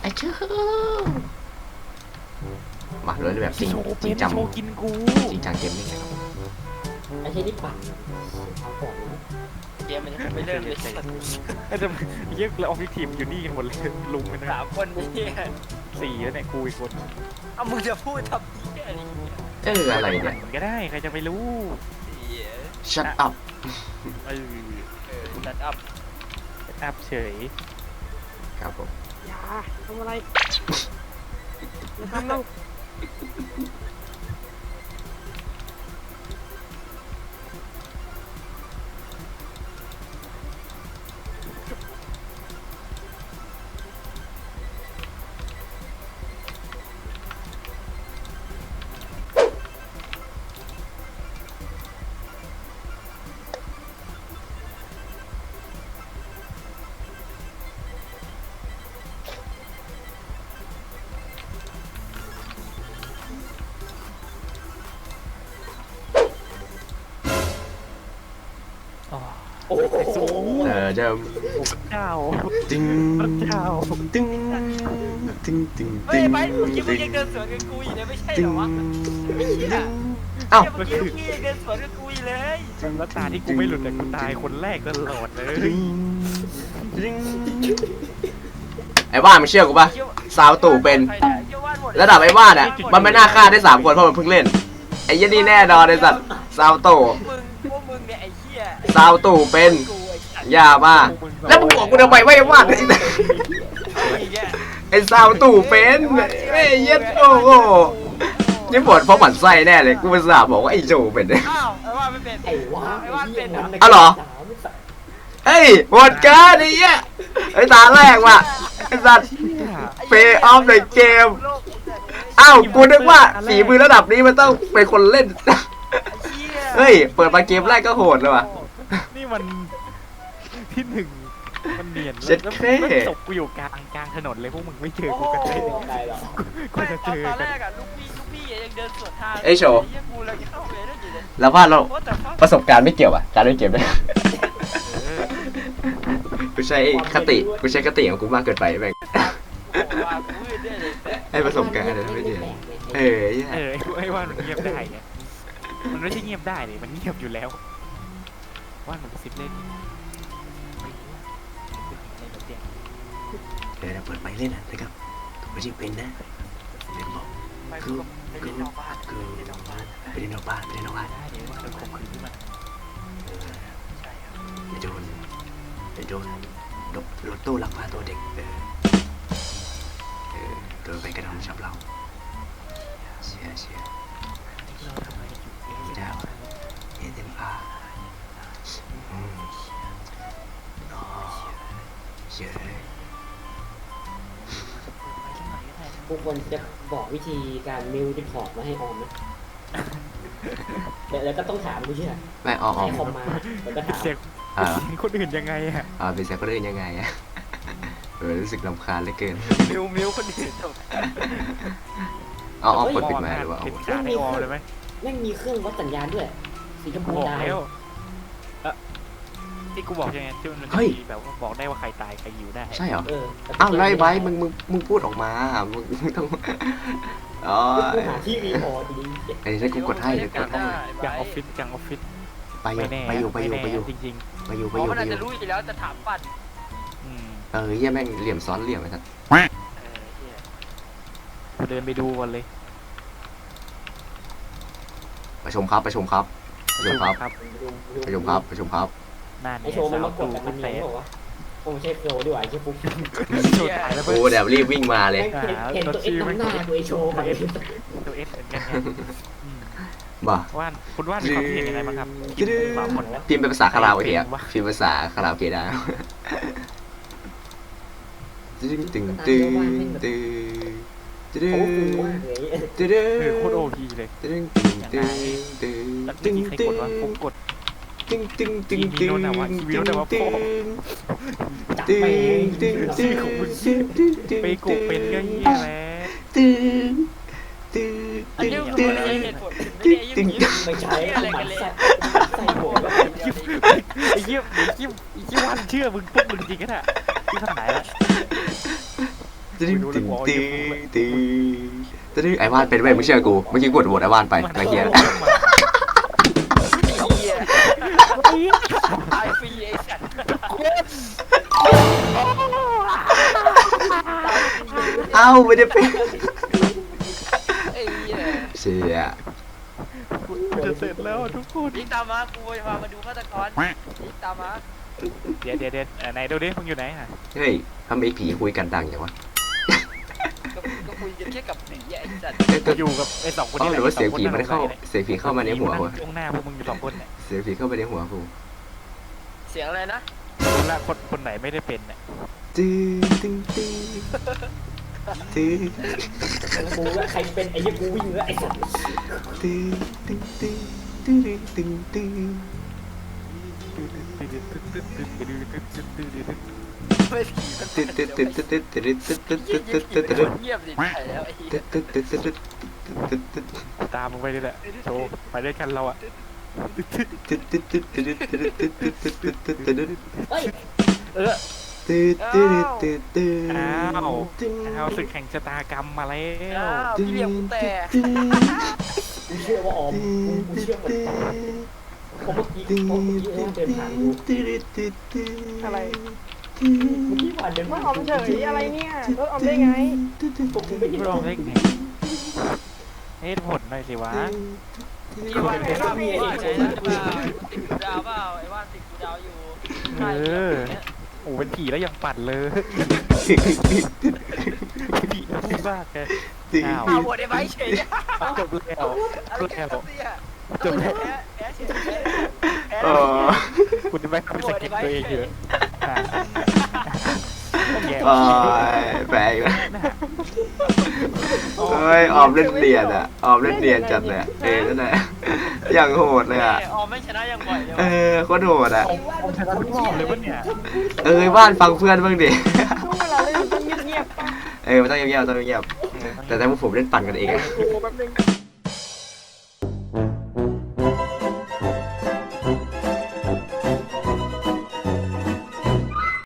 ไอ้เชื่อมาเลยแบบจริงโชว์จเป็รินงจังโชว์กินกู จริงจังเกมนี่ไงครับไอ้เช่นนี่ปั่นเอาของนะเกมมันยังไม่เริ่มเลยไอ้แต่เยี่ยแล้วออฟฟิศทีมอยู่นี่กันหมดเลยลุงกันนะสามคนนี่สี่แล้วเนี่ยกูอีกคนเอามึงจะพูดทำเหี้ยอะไรเอออะไรเนี่ยมันก็ได้ใครจะไปรู้ เหี้ย shut up เออเออตัดอัพ อัพเฉยครับผม อย่าทำอะไรอย่าทำเรา โอ้โหเออจะเจ้าตึงพระเจ้าตึงตึงตึงเฮ้ตึยงไปเมื่อกี้มึงยังเดินสวนกับกูอยู่เลยไม่ใช่ตึเหงรอวะเอ้า เมื่อกี้พี่ยังเดินสวนกับกูอยู่เลยแล้วตาที่กูไม่หลุดแต่กูตายคนแรกตลอดเลยตึงตึงไอ้บ้านมึงเชื่อกูป่ะสาวตู่เป็น ระดับไอ้บ้านอะ มันไม่น่าฆ่าได้สามคนเพราะมันเพิ่งเล่น ไอ้เหี้ยันนี่แน่นอนไอ้สัตว์ซาวโตพวกมึง พวกมึงเนี่ยไอ้เหี้ยซาวตู่เป็นกูไอ้สัตว์อย่ามาแล้วมึงบอกกูทำไมว่าไอ้บ้านไอ้ไอ้เหี้ยไอ้ซาวตู่เป็นไอ้เหี้ย็ดโอ้โหนี่บทเพราะหมันไส้แน่เลยกูเป็นสาบอกว่าไอ้โจเป็นอ้าวไอ้ว่าไม่เป็นไอ้ว้าไอ้ว่าเป็นเหรออ๋อเหรอสามสามเฮ้ยหมดกันไอ้เหี้ยไอ้ตาแรกว่ะไอ้สัตว์ Play of the game อ้าวกูนึกว่าฝีมือระดับนี้มันต้องเป็นคนเล่น เฮ้ย เปิดมาเกมแรกก็โหดเลยว่ะ นี่มันที่หนึ่งมันเนียนเจ็ดแล้วแค่แล้วศพกูอยู่กลางกลางถนนเลยพวกมึงไม่เจอโอ้กูโหกันเลยได้หรอกูจะเจอตอนกัแรนกอะลูกพี่ลูกพี่ยังเดินสวนทางเอ้ยโชว์ไอ้เหี้ยกูเราจะเข้าไปได้อยู่เลยแล้วว่าเราโคตรแต่ฟังประสบการณ์ไม่เกี่ยวอะ การเล่นเกมด้วยเออกูใช้คติกูใช้คติของกูมากเกินไปแม่งโอ้โหว่ากูมืดด้วยเลยให้ประสบการณ์อะไรไม่เจอเออเหี้ยเออไอ้ไอ้ว่านมันเงียบได้ไง มันไม่ใช่เงียบได้เลยมันเงียบอยู่แล้วว่านมันกระซิบเล่นไม่รู้ว่าเล่นแบบเดียวเดี๋ยวเราเปิดไมค์เล่นอะนะครับถูกไม่ใช่เป็นนะเล่นบอกไปกูก็ไปเล่นนอกบ้านคือไปเล่นนอกบ้านไปเล่นนอกบ้านไปเล่นนอกบ้านได้เดี๋ยวว่าโดนข่มขืนขึ้นมาเออใช่ครับเดี๋ยวโดนเดี๋ยวโดนรถรถตู้ลักพาตัวเด็กเออเออโดนไปกระทำชำเราเชียเชียเราทำอะ ไรอยู่เอ๊ะไม่ได้วะเอเดนพาอืมอ๋อเชียเลยไปสักหน่อยก็ได้นะทุกคนจะบอกวิธีการมิวรีพอร์ตมาให้ออมไหมแล้วก็ต้องถามกูใช่ไหมไม่อ๋ออ๋อให้คอมมาแล้วก็ถามเสียงอ่าเสียงคนอื่นยังไงอะอ่าเป็นแซคคนอื่นยังไงอะเออรู้สึกรำคาญเหลือเกินมิวมิวคนอื่นจบอ๋ออ๋อเปิดปิดไมค์หรือว่าเห็นขาให้ออมเลยไหม แม่งมีเครื่องวัดสัญญาณด้วย สีชมพูบอกดาวแล้วเอ่อที่กูบอกยังไงที่มันจะมีแบบว่าบอกได้ว่าใครตายใครอยู่ได้ใช่เหรอ เอออ้าวไล่ไว้มึงมึงมึงพูดออกมามึงมึงต้องอ๋อกูหาที่รีพอร์ตดีไอ้ถ้ากูกดให้เดี๋ยวกดให้กลางออฟฟิศกลางออฟฟิศไปอยู่ไม่แน่ไปอยู่ไปอยู่ไปอยู่ม่แน่จริงไปอยู่เพไปอยู่ราะมันไปอาจอยู่จะรู้อยู่แล้วจะถามปั่นๆอืมเออเฮียแม่งเหลี่ยมซ้อนเหลี่ยมไอ้สัสเออเหี้ยกูเดินไปดูก่อนเลย ประชุมครับประชุมครับประชุมครับครับๆประชุมครับประชุมครับนั่นไอโชว์มันมากดแต่มันเนียนบอกว่าโอ้ไม่ใช่โชว์ดีกว่าไอ้เชี่ยปุ๊บโชว์ตายแล้วกูเพื่อนเดี๋ยวรีบวิ่งมาเลย แม่งเห็นเห็นตัวเอ็กซ์น้ำหน้าตัวไอโชว์ไปตัวเอสเหมือนกันไงอืมบ่าว่านคุณว่านมีความคิดเห็นยังไงบ้างครับจืดฝากหมดแล้วพิมพ์เป็นภาษาคาราโอเกะอะพิมพ์ภาษาคาราโอเกะได้ตึงตึงตึงตึง ตึงโอ้โหมากเลยตึงเออโคตรโอพีเลยตึงตึงตึงตึงแล้วตึเมื่งอกี้ใครตึกงดวะผมกดตึงตึงตึงอีตึโน่งนน่ะวะอีโน่นน่ะวะตึงจับตึไปงตึงตึงตึงตึงตึงไปกูเป็นก็เฮียแล้วตึงตึงอันตึงนี้กูตึงไม่ได้เหตุผลไม่ได้ยิ่งยิ่งไม่ใช่อะไรหกัมันนเลยใส่ใส่หัวไอ้เหี้ยไอ้เหี้ยไอ้เหี้ยว่านเชื่อมึงปุ๊บมึงจริงกันอะที่ขนาดแล้วตึ้งตึ้งตึ้งตึ้งตึ้ง ไอ้ว่านเป็นเว้ยมึงเชื่อกูเมื่อกี้กดโหวตไอ้ว่านไปไอ้เหี้ยเหี้ยตายฟรีไอ้สัตว์เอ้าไม่ได้เป็นไอ้เหี้ยเชี่ยกูจะเสร็จแล้วทุกคนยิงตามมากูจะพามาดูฆาตกรยิงตามมาเดี๋ยวเดี๋ยวเดี๋ยวเอ่อไหนดูดิมึงอยู่ไหนอะเฮ้ยทำไมผีคุยกันดังอย่างวะก็ก็ คุยกันแค่กับผีไอ้สัตว์เอ้ยกูอยู่กับไอ้สองคนอ๋อนี้หรือว่าเสียงผีมันเข้า เสียงผีเข้ามาในหัวกูวะตรงหน้าพวกมึงอยู่สองคนเนี่ยเสียงผีเข้ามาในหัวกูเสียงอะไรนะคนละคนคนไหนไม่ได้เป็นเนี่ยตึ้งตึ้งตึ้งตึ้งกูว่าใครเป็นไอ้ยี่กูวิ่งแล้วไอ้สัตว์ตึ้งตึ้งตึ้งตึ้งตึ้งตึ้ง ไม่ผีมันตึ๊ดตึ๊ดตึ๊ดตึ๊ดตึ๊ดตึ๊ดตึ๊ดตึ๊ดตึ๊ดตึ๊ดตึ๊ดตึ๊ดตึ๊ดเงียบดิใช่แล้วไอ้เหี้ยตึ๊ดตึ๊ดตึ๊ดตึ๊ดตึ๊ดตึ๊ดตามมึงไปนี่แหละโชว์ไปด้วยกันเราอะตึ๊ดตึ๊ดตึ๊ดตึ๊ดตึ๊ดตึ๊ดตึ๊ดตึ๊ดตึ๊ดตึ๊ดตึ๊ดตึ๊ดเฮ้ยเออตึ๊ดตึ๊ดตึ๊ดตึ๊ดอ้าวเอาศึกแห่งชะตากรรมมาแล้วอ้าวพี่เลี้ยงกูแต่กูเชื่อว่าออมกูกูเชื่อมันเพราะเมื่อกี้เพราะเมื่อกี้เดินผ่านกูอะไรเมื่อกี้ผ่านเดิน มาผ่านออมเฉยอะไรเนี่ยรถออมได้ไงพวกกูไม่เห็นลองเล็กไงเหตุผลหน่อยสิวะพี่ว่านไอ้ว่านพี่ไอ้นะติดกูดาวเปล่าไอ้ว่านติดกูดาวอยู่เออโอ้เป็นผีแล้วยังปั่นเลยผีผีบ้าแกอ้าวเอาหมดไอ้ไม้เฉยจบแล้วจบแล้วจบแล้วแพ้แพ้เฉยแพ้อ๋อคุณจะไม่ทำสกิปตัวเองเยอะอะแย่ โอ้ยแปลกนะเฮ้ยออมเล่นเนียนอะออมเล่นเนียนจัดเลยอะเอนั่นแหละอย่างโหดเลยอะออมไม่ชนะยังบ่อยเลยเออโคตรโหดอะผมชนะทุกรอบเลยวะเนี่ยเอ้ยบ้านฟังเพื่อนบ้างดิช่วงเวลาเล่นต้องเงียบๆป่ะเออมันต้องเงียบๆต้องเงียบๆแต่ถ้าพวกผมเล่นปั่นกันเองอะโทรแป๊บนึง